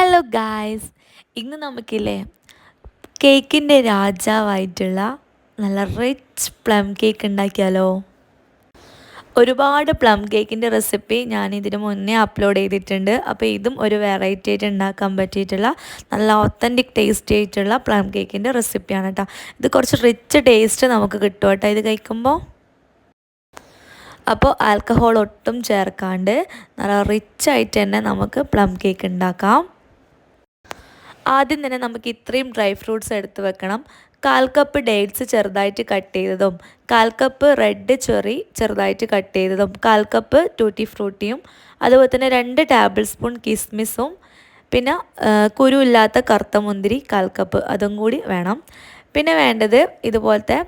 Hello guys ഇന്ന് നമുക്കില്ലേ കേക്കിന്റെ രാജാവായിട്ടുള്ള നല്ല റിച്ച് പ്ലം കേക്ക് ഉണ്ടാക്കിയാലോ? ഒരുപാട് പ്ലം കേക്കിന്റെ റെസിപ്പി ഞാൻ ഇതിന് മുന്നേ അപ്ലോഡ് ചെയ്തിട്ടുണ്ട്. അപ്പോൾ ഇതും ഒരു വെറൈറ്റി ആയിട്ട് ഉണ്ടാക്കാൻ പറ്റിയിട്ടുള്ള നല്ല ഒത്തന്റിക് ടേസ്റ്റി ആയിട്ടുള്ള പ്ലം കേക്കിന്റെ റെസിപ്പിയാണ് കേട്ടോ ഇത് കുറച്ച് റിച്ച് ടേസ്റ്റ് നമുക്ക് കിട്ടും കേട്ടോ ഇത് കഴിക്കുമ്പോൾ അപ്പോൾ ആൽക്കഹോൾ ഒട്ടും ചേർക്കാണ്ട് നല്ല റിച്ച് ആയിട്ട് തന്നെ നമുക്ക് പ്ലം കേക്ക് ഉണ്ടാക്കാം. ആദ്യം തന്നെ നമുക്ക് ഇത്രയും ഡ്രൈ ഫ്രൂട്ട്സ് എടുത്ത് വെക്കണം. കാൽ കപ്പ് ഡേറ്റ്സ് ചെറുതായിട്ട് കട്ട് ചെയ്തതും കാൽ കപ്പ് റെഡ് ചെറി ചെറുതായിട്ട് കട്ട് ചെയ്തതും കാൽ കപ്പ് ടൂട്ടി ഫ്രൂട്ടിയും അതുപോലെ തന്നെ രണ്ട് ടേബിൾ സ്പൂൺ കിസ്മിസും പിന്നെ കുരു ഇല്ലാത്ത കറുത്ത മുന്തിരി കാൽ കപ്പ് അതും കൂടി വേണം. പിന്നെ വേണ്ടത് ഇതുപോലത്തെ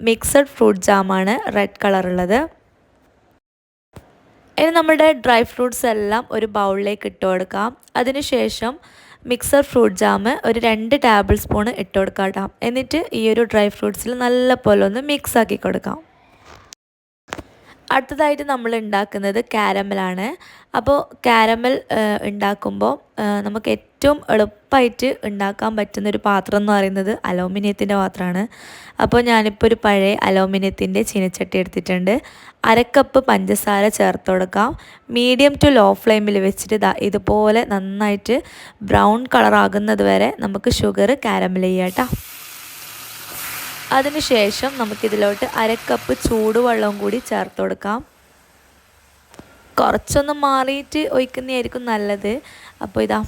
മിക്സഡ് ഫ്രൂട്ട് ജാമാണ് റെഡ് കളറുള്ളത് ഇനി നമ്മുടെ ഡ്രൈ ഫ്രൂട്ട്സ് എല്ലാം ഒരു ബൗളിലേക്ക് ഇട്ട് കൊടുക്കാം. അതിനുശേഷം മിക്സർ ഫ്രൂട്ട് ജാം ഒരു രണ്ട് ടേബിൾ സ്പൂൺ ഇട്ട് കൊടുക്കാം എന്നിട്ട് ഈ ഒരു ഡ്രൈ ഫ്രൂട്ട്സിൽ നല്ല പോലെ ഒന്ന് മിക്സ് ആക്കി കൊടുക്കാം. അടുത്തതായിട്ട് നമ്മൾ ഉണ്ടാക്കുന്നത് കാരമലാണ് അപ്പോൾ കാരമൽ ഉണ്ടാക്കുമ്പോൾ നമുക്ക് ഏറ്റവും എളുപ്പമായിട്ട് ഉണ്ടാക്കാൻ പറ്റുന്ന ഒരു പാത്രം എന്ന് പറയുന്നത് അലോമിനിയത്തിന്റെ പാത്രമാണ്. അപ്പോൾ ഞാനിപ്പോൾ ഒരു പഴയ അലോമിനിയത്തിന്റെ ചീനച്ചട്ടി എടുത്തിട്ടുണ്ട്. അരക്കപ്പ് പഞ്ചസാര ചേർത്ത് കൊടുക്കാം. മീഡിയം ടു ലോ ഫ്ലെയിമിൽ വെച്ചിട്ട് ഇതാ ഇതുപോലെ നന്നായിട്ട് ബ്രൗൺ കളറാകുന്നത് വരെ നമുക്ക് ഷുഗർ കാരമൽ ചെയ്യാം കേട്ടോ. അതിനുശേഷം നമുക്കിതിലോട്ട് അരക്കപ്പ് ചൂടുവെള്ളവും കൂടി ചേർത്ത് കൊടുക്കാം. കുറച്ചൊന്ന് മാറിയിട്ട് ഒഴിക്കുന്നതായിരിക്കും നല്ലത്. അപ്പോൾ ഇതാ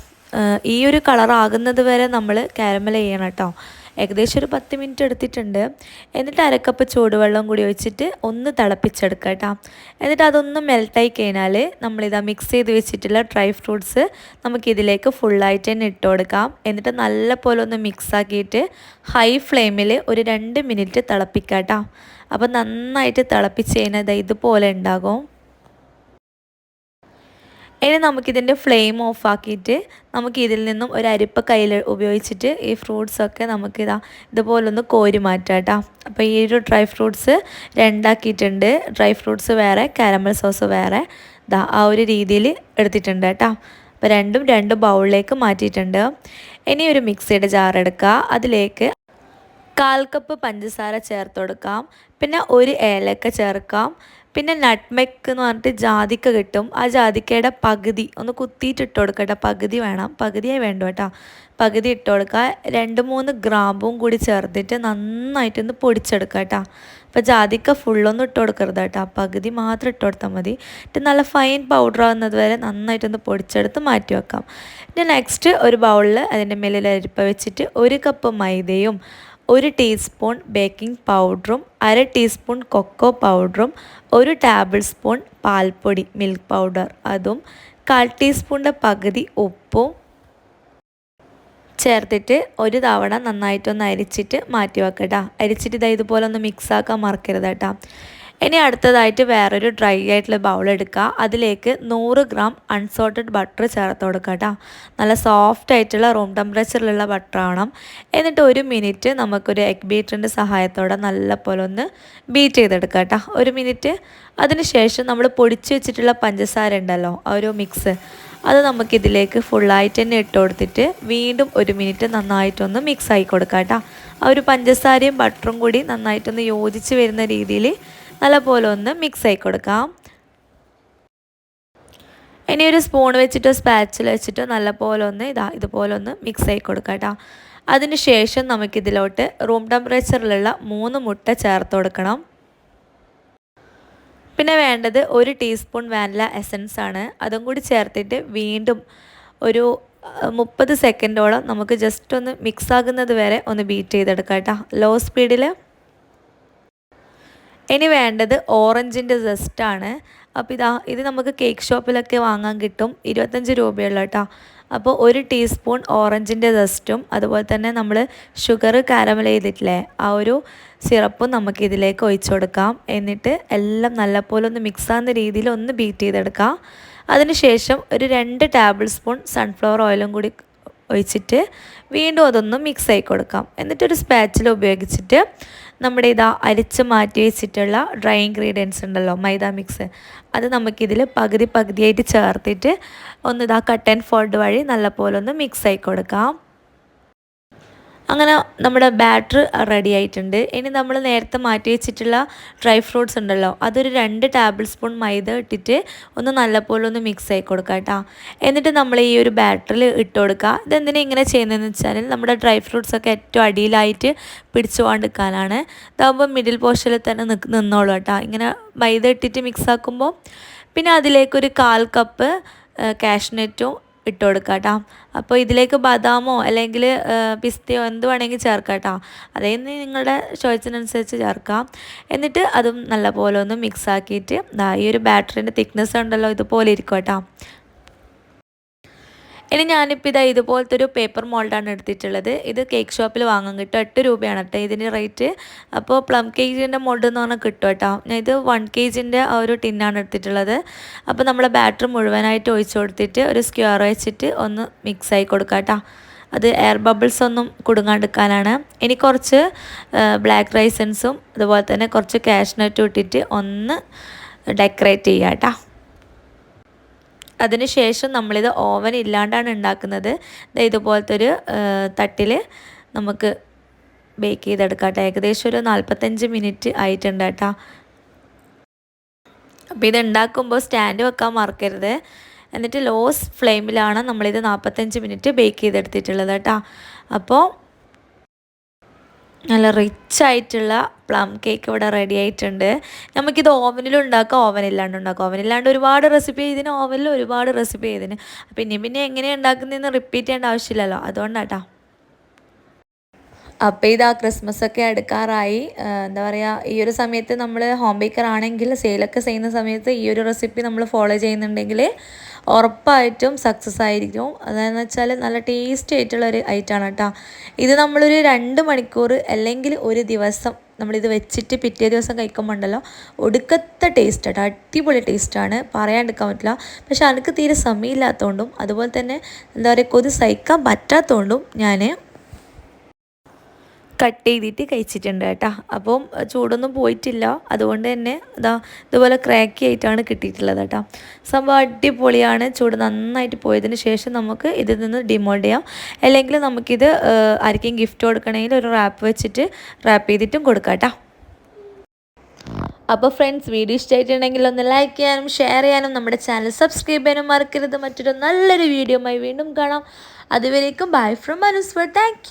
ഈ ഒരു കളർ ആകുന്നത് വരെ നമ്മൾ കാരമൽ ചെയ്യണം കേട്ടോ. ഏകദേശം ഒരു പത്ത് മിനിറ്റ് എടുത്തിട്ടുണ്ട്. എന്നിട്ട് അരക്കപ്പ് ചൂടുവെള്ളം കൂടി ഒഴിച്ചിട്ട് ഒന്ന് തിളപ്പിച്ചെടുക്കുക കേട്ടോ. എന്നിട്ട് അതൊന്ന് മെൽട്ടായി കഴിഞ്ഞാൽ നമ്മളിതാ മിക്സ് ചെയ്ത് വെച്ചിട്ടുള്ള ഡ്രൈ ഫ്രൂട്ട്സ് നമുക്കിതിലേക്ക് ഫുള്ളായിട്ട് തന്നെ ഇട്ട് കൊടുക്കാം. എന്നിട്ട് നല്ലപോലെ ഒന്ന് മിക്സാക്കിയിട്ട് ഹൈ ഫ്ലെയിമിൽ ഒരു രണ്ട് മിനിറ്റ് തിളപ്പിക്കാം കേട്ടോ. അപ്പോൾ നന്നായിട്ട് തിളപ്പിച്ച് കഴിഞ്ഞാൽ ഇതുപോലെ ഉണ്ടാകും. ഇനി നമുക്കിതിന്റെ ഫ്ലെയിം ഓഫാക്കിയിട്ട് നമുക്ക് ഇതിൽ നിന്നും ഒരു അരിപ്പ കയ്യിൽ ഉപയോഗിച്ചിട്ട് ഈ ഫ്രൂട്ട്സൊക്കെ നമുക്കിതാ ഇതുപോലൊന്ന് കോരി മാറ്റാം കേട്ടോ. അപ്പോൾ ഈ ഒരു ഡ്രൈ ഫ്രൂട്ട്സ് രണ്ടാക്കിയിട്ടുണ്ട്. ഡ്രൈ ഫ്രൂട്ട്സ് വേറെ കാരമൽ സോസ് വേറെ. ഇതാ ആ ഒരു രീതിയിൽ എടുത്തിട്ടുണ്ട് കേട്ടോ. അപ്പോൾ രണ്ടും രണ്ട് ബൗളിലേക്ക് മാറ്റിയിട്ടുണ്ട്. ഇനി ഒരു മിക്സിയുടെ ജാർ എടുക്കുക. അതിലേക്ക് കാൽ കപ്പ് പഞ്ചസാര ചേർത്ത് കൊടുക്കാം. പിന്നെ ഒരു ഏലക്ക ചേർക്കാം. പിന്നെ നട്ട്മെക്ക് എന്ന് പറഞ്ഞിട്ട് ജാതിക്ക കിട്ടും. ആ ജാതിക്കയുടെ പകുതി ഒന്ന് കുത്തിയിട്ട് ഇട്ട് കൊടുക്കട്ടെ പകുതി വേണം. പകുതിയായി വേണ്ട കേട്ടോ. പകുതി ഇട്ട് കൊടുക്കുക. രണ്ട് മൂന്ന് ഗ്രാമ്പും കൂടി ചേർത്തിട്ട് നന്നായിട്ടൊന്ന് പൊടിച്ചെടുക്കുക കേട്ടോ. അപ്പോൾ ജാതിക്ക ഫുള്ളൊന്നും ഇട്ട് കൊടുക്കരുത് കേട്ടോ. പകുതി മാത്രം ഇട്ട് കൊടുത്താൽ മതി. എന്നിട്ട് നല്ല ഫൈൻ പൗഡർ ആവുന്നത് വരെ നന്നായിട്ടൊന്ന് പൊടിച്ചെടുത്ത് മാറ്റി വെക്കാം. പിന്നെ നെക്സ്റ്റ് ഒരു ബൗളിൽ അതിന്റെ മേലിൽ അരിപ്പ വെച്ചിട്ട് ഒരു കപ്പ് മൈദയും ഒരു ടീസ്പൂൺ ബേക്കിംഗ് പൗഡറും അര ടീസ്പൂൺ കൊക്കോ പൗഡറും ഒരു ടേബിൾ സ്പൂൺ പാൽപ്പൊടി മിൽക്ക് പൗഡർ അതും കാൽ ടീസ്പൂണിന്റെ പകുതി ഉപ്പും ചേർത്തിട്ട് ഒരു തവണ നന്നായിട്ടൊന്ന് അരിച്ചിട്ട് മാറ്റി വെക്കട്ടോ അരിച്ചിട്ട് ഇതാ ഇതുപോലെ ഒന്ന് മിക്സാക്കാൻ മറക്കരുത് കേട്ടോ. ഇനി അടുത്തതായിട്ട് വേറൊരു ഡ്രൈ ആയിട്ടുള്ള ബൗൾ എടുക്കുക അതിലേക്ക് നൂറ് ഗ്രാം അൺസോൾട്ടഡ് ബട്ടർ ചേർത്ത് കൊടുക്കുക കേട്ടോ. നല്ല സോഫ്റ്റ് ആയിട്ടുള്ള റൂം ടെമ്പറേച്ചറിലുള്ള ബട്ടർ ആവണം. എന്നിട്ട് ഒരു മിനിറ്റ് നമുക്കൊരു എഗ് ബീറ്ററിന്റെ സഹായത്തോടെ നല്ല പോലെ ഒന്ന് ബീറ്റ് ചെയ്തെടുക്കുക കേട്ടോ. ഒരു മിനിറ്റ് അതിനുശേഷം നമ്മൾ പൊടിച്ച് വെച്ചിട്ടുള്ള പഞ്ചസാര ഉണ്ടല്ലോ ഒരു മിക്സ് അത് നമുക്കിതിലേക്ക് ഫുള്ളായിട്ട് തന്നെ ഇട്ട് കൊടുത്തിട്ട് വീണ്ടും ഒരു മിനിറ്റ് നന്നായിട്ടൊന്ന് മിക്സ് ആയി കൊടുക്കാം കേട്ടോ. ആ ഒരു പഞ്ചസാരയും ബട്ടറും കൂടി നന്നായിട്ടൊന്ന് യോജിച്ച് വരുന്ന രീതിയിൽ നല്ലപോലെ ഒന്ന് മിക്സ് ആയി കൊടുക്കാം. ഇനി ഒരു സ്പൂൺ വെച്ചിട്ടോ സ്പാച്ചിൽ വെച്ചിട്ടോ നല്ലപോലെ ഒന്ന് ഇതാ ഇതുപോലെ ഒന്ന് മിക്സ് ആയി കൊടുക്കാം കേട്ടോ. അതിനുശേഷം നമുക്കിതിലോട്ട് റൂം ടെമ്പറേച്ചറിലുള്ള മൂന്ന് മുട്ട ചേർത്ത് കൊടുക്കണം. പിന്നെ വേണ്ടത് ഒരു ടീസ്പൂൺ വാനില എസൻസ് ആണ്. അതും കൂടി ചേർത്തിട്ട് വീണ്ടും ഒരു മുപ്പത് സെക്കൻഡോളം നമുക്ക് ജസ്റ്റ് ഒന്ന് മിക്സ് ആകുന്നത് വരെ ഒന്ന് ബീറ്റ് ചെയ്തെടുക്കാം കേട്ടോ. ലോ. സ്പീഡിൽ ഇനി വേണ്ടത് ഓറഞ്ചിന്റെ ആണ് അപ്പോൾ ഇതാ ഇത് നമുക്ക് കേക്ക് ഷോപ്പിലൊക്കെ വാങ്ങാൻ കിട്ടും. ഇരുപത്തഞ്ച് രൂപയുള്ള കേട്ടോ. അപ്പോൾ ഒരു ടീസ്പൂൺ ഓറഞ്ചിന്റെ ജസ്റ്റും അതുപോലെ തന്നെ നമ്മൾ ഷുഗർ കാരമൽ ചെയ്തിട്ടില്ലേ ആ ഒരു സിറപ്പും നമുക്ക് ഇതിലേക്ക് ഒഴിച്ചു കൊടുക്കാം. എന്നിട്ട് എല്ലാം നല്ലപോലെ ഒന്ന് മിക്സ് ആകുന്ന രീതിയിൽ ഒന്ന് ബീറ്റ് ചെയ്തെടുക്കാം. അതിനുശേഷം ഒരു രണ്ട് ടേബിൾ സ്പൂൺ സൺഫ്ലവർ ഓയിലും കൂടി ഒഴിച്ചിട്ട് വീണ്ടും അതൊന്ന് മിക്സ് ആയി കൊടുക്കാം. എന്നിട്ടൊരു സ്പാച്ചിൽ ഉപയോഗിച്ചിട്ട് നമ്മുടെ ഇതാ അരിച്ച് മാറ്റി വെച്ചിട്ടുള്ള ഡ്രൈ ഇൻഗ്രീഡിയൻസ് ഉണ്ടല്ലോ മൈദ മിക്സ് അത് നമുക്കിതിൽ പകുതി പകുതിയായിട്ട് ചേർത്തിട്ട് ഒന്ന് ഇതാ കട്ട് ആൻഡ് ഫോൾഡ് വഴി നല്ലപോലെ ഒന്ന് മിക്സ് ആയി കൊടുക്കാം. അങ്ങനെ നമ്മുടെ ബാറ്റർ റെഡി ആയിട്ടുണ്ട്. ഇനി നമ്മൾ നേരത്തെ മാറ്റി വെച്ചിട്ടുള്ള ഡ്രൈ ഫ്രൂട്ട്സ് ഉണ്ടല്ലോ അതൊരു രണ്ട് ടേബിൾ സ്പൂൺ മൈദ ഇട്ടിട്ട് ഒന്ന് നല്ലപോലെ ഒന്ന് മിക്സ് ആയി കൊടുക്കുക കേട്ടോ എന്നിട്ട് നമ്മൾ ഈ ഒരു ബാറ്ററിൽ ഇട്ട് കൊടുക്കുക. ഇതെന്തിനാ ഇങ്ങനെ ചെയ്യുന്നതെന്ന് വെച്ചാൽ നമ്മുടെ ഡ്രൈ ഫ്രൂട്ട്സ് ഒക്കെ ഏറ്റവും അടിയിലായിട്ട് പിടിച്ചു കൊണ്ടിരിക്കാനാണ്. ഇതാകുമ്പോൾ മിഡിൽ പോർഷനിൽ തന്നെ നിന്നോളൂ കേട്ടോ ഇങ്ങനെ മൈദ ഇട്ടിട്ട് മിക്സ് ആക്കുമ്പോൾ പിന്നെ അതിലേക്കൊരു കാൽ കപ്പ് കാഷ്നെറ്റും ഇട്ട് കൊടുക്കുക കേട്ടോ അപ്പോൾ ഇതിലേക്ക് ബദാമോ അല്ലെങ്കിൽ പിസ്തയോ എന്ത് വേണമെങ്കിൽ ചേർക്കാം കേട്ടോ അതായത് നിങ്ങളുടെ ചോയ്സിനനുസരിച്ച് ചേർക്കാം. എന്നിട്ട് അതും നല്ലപോലെ ഒന്ന് മിക്സ് ആക്കിയിട്ട് ഈ ഒരു ബാറ്ററിന്റെ തിക്നെസ് ഉണ്ടല്ലോ ഇതുപോലെ ഇരിക്കും കേട്ടോ ഇനി ഞാനിപ്പോൾ ഇതാ ഇതുപോലത്തെ ഒരു പേപ്പർ മോൾഡാണ് എടുത്തിട്ടുള്ളത്. ഇത് കേക്ക് ഷോപ്പിൽ വാങ്ങാൻ കിട്ടും. എട്ട് രൂപയാണ് കേട്ടോ ഇതിന് റേറ്റ് അപ്പോൾ പ്ലം കേക്കിന്റെ മോൾഡ് എന്ന് പറഞ്ഞാൽ കിട്ടും കേട്ടോ ഞാൻ ഇത് വൺ കെ ജിന്റെ ആ ഒരു ടിന്നാണ് എടുത്തിട്ടുള്ളത്. അപ്പോൾ നമ്മൾ ബാറ്റർ മുഴുവനായിട്ട് ഒഴിച്ചു കൊടുത്തിട്ട് ഒരു സ്ക്വയർ വെച്ചിട്ട് ഒന്ന് മിക്സ് ആയി കൊടുക്കാം കേട്ടോ അത് എയർ ബബിൾസ് ഒന്നും കുടുങ്ങാണ്ടിരിക്കാനാണ് ഇനി കുറച്ച് ബ്ലാക്ക് റൈസൻസും അതുപോലെ തന്നെ കുറച്ച് കാഷ്നട്ടും ഇട്ടിട്ട് ഒന്ന് ഡെക്കറേറ്റ് ചെയ്യാം കേട്ടോ അതിനുശേഷം നമ്മളിത് ഓവൻ ഇല്ലാണ്ടാണ് ഉണ്ടാക്കുന്നത്. ഇതുപോലത്തെ ഒരു തട്ടിൽ നമുക്ക് ബേക്ക് ചെയ്തെടുക്കാം ഏകദേശം ഒരു നാൽപ്പത്തഞ്ച് മിനിറ്റ് ആയിട്ടുണ്ട് കേട്ടോ അപ്പോൾ ഇത് ഉണ്ടാക്കുമ്പോൾ സ്റ്റാൻഡ് വെക്കാൻ മറക്കരുത്. എന്നിട്ട് ലോസ് ഫ്ലെയിമിലാണ് നമ്മളിത് നാൽപ്പത്തഞ്ച് മിനിറ്റ് ബേക്ക് ചെയ്തെടുത്തിട്ടുള്ളത് കേട്ടോ അപ്പോൾ നല്ല റിച്ച് ആയിട്ടുള്ള പ്ലം കേക്ക് ഇവിടെ റെഡി ആയിട്ടുണ്ട്. നമുക്കിത് ഓവനിലും ഉണ്ടാക്കാം. ഓവനില്ലാണ്ട് ഉണ്ടാക്കാം. ഓവനില്ലാണ്ട് ഒരുപാട് റെസിപ്പി ചെയ്തിന് ഓവനിൽ ഒരുപാട് റെസിപ്പി ചെയ്തിന്. പിന്നെ പിന്നെ എങ്ങനെയാണ് ഉണ്ടാക്കുന്നതെന്ന് റിപ്പീറ്റ് ചെയ്യേണ്ട ആവശ്യമില്ലല്ലോ. അതുകൊണ്ടാട്ടോ. അപ്പോൾ ഇതാ ക്രിസ്മസ് ഒക്കെ എടുക്കാറായി എന്താ പറയുക ഈ ഒരു സമയത്ത് നമ്മൾ ഹോം ബേക്കർ ആണെങ്കിൽ സെയിലൊക്കെ ചെയ്യുന്ന സമയത്ത് ഈ ഒരു റെസിപ്പി നമ്മൾ ഫോളോ ചെയ്യുന്നുണ്ടെങ്കിൽ ഉറപ്പായിട്ടും സക്സസ് ആയിരിക്കും. അതെന്ന് വെച്ചാൽ നല്ല ടേസ്റ്റി ആയിട്ടുള്ള ഒരു ഐറ്റമാണ് കേട്ടോ ഇത് നമ്മളൊരു രണ്ട് മണിക്കൂർ അല്ലെങ്കിൽ ഒരു ദിവസം നമ്മളിത് വെച്ചിട്ട് പിറ്റേ ദിവസം കഴിക്കുമ്പോൾ ഉണ്ടല്ലോ ഒടുക്കത്തെ ടേസ്റ്റ് കേട്ടോ അടിപൊളി ടേസ്റ്റാണ് പറയാണ്ടിരിക്കാൻ പറ്റില്ല. പക്ഷെ എനിക്ക് തീരെ സമയമില്ലാത്തതുകൊണ്ടും അതുപോലെ തന്നെ എന്താ പറയുക കൊതി സഹിക്കാൻ പറ്റാത്തതുകൊണ്ടും ഞാൻ കട്ട് ചെയ്തിട്ട് കഴിച്ചിട്ടുണ്ട് കേട്ടോ. അപ്പം ചൂടൊന്നും പോയിട്ടില്ല. അതുകൊണ്ട് തന്നെ ഇതാ ഇതുപോലെ ക്രാക്കി ആയിട്ടാണ് കിട്ടിയിട്ടുള്ളത് കേട്ടോ. സംഭവം അടിപൊളിയാണ്. ചൂട് നന്നായിട്ട് പോയതിന് ശേഷം നമുക്ക് ഇതിൽ നിന്ന് ഡിമോൾഡ് ചെയ്യാം. അല്ലെങ്കിൽ നമുക്കിത് ആർക്കെങ്കിലും ഗിഫ്റ്റ് കൊടുക്കണമെങ്കിൽ ഒരു റാപ്പ് വെച്ചിട്ട് റാപ്പ് ചെയ്തിട്ടും കൊടുക്കാം കേട്ടോ. അപ്പോൾ ഫ്രണ്ട്സ് വീഡിയോ ഇഷ്ടമായിട്ടുണ്ടെങ്കിൽ ഒന്ന് ലൈക്ക് ചെയ്യാനും ഷെയർ ചെയ്യാനും നമ്മുടെ ചാനൽ സബ്സ്ക്രൈബ് ചെയ്യാനും മറക്കരുത്. മറ്റൊരു നല്ലൊരു വീഡിയോ വീണ്ടും കാണാം. അതുവരേക്കും ബൈ ഫ്രം അനുസ്വർ താങ്ക്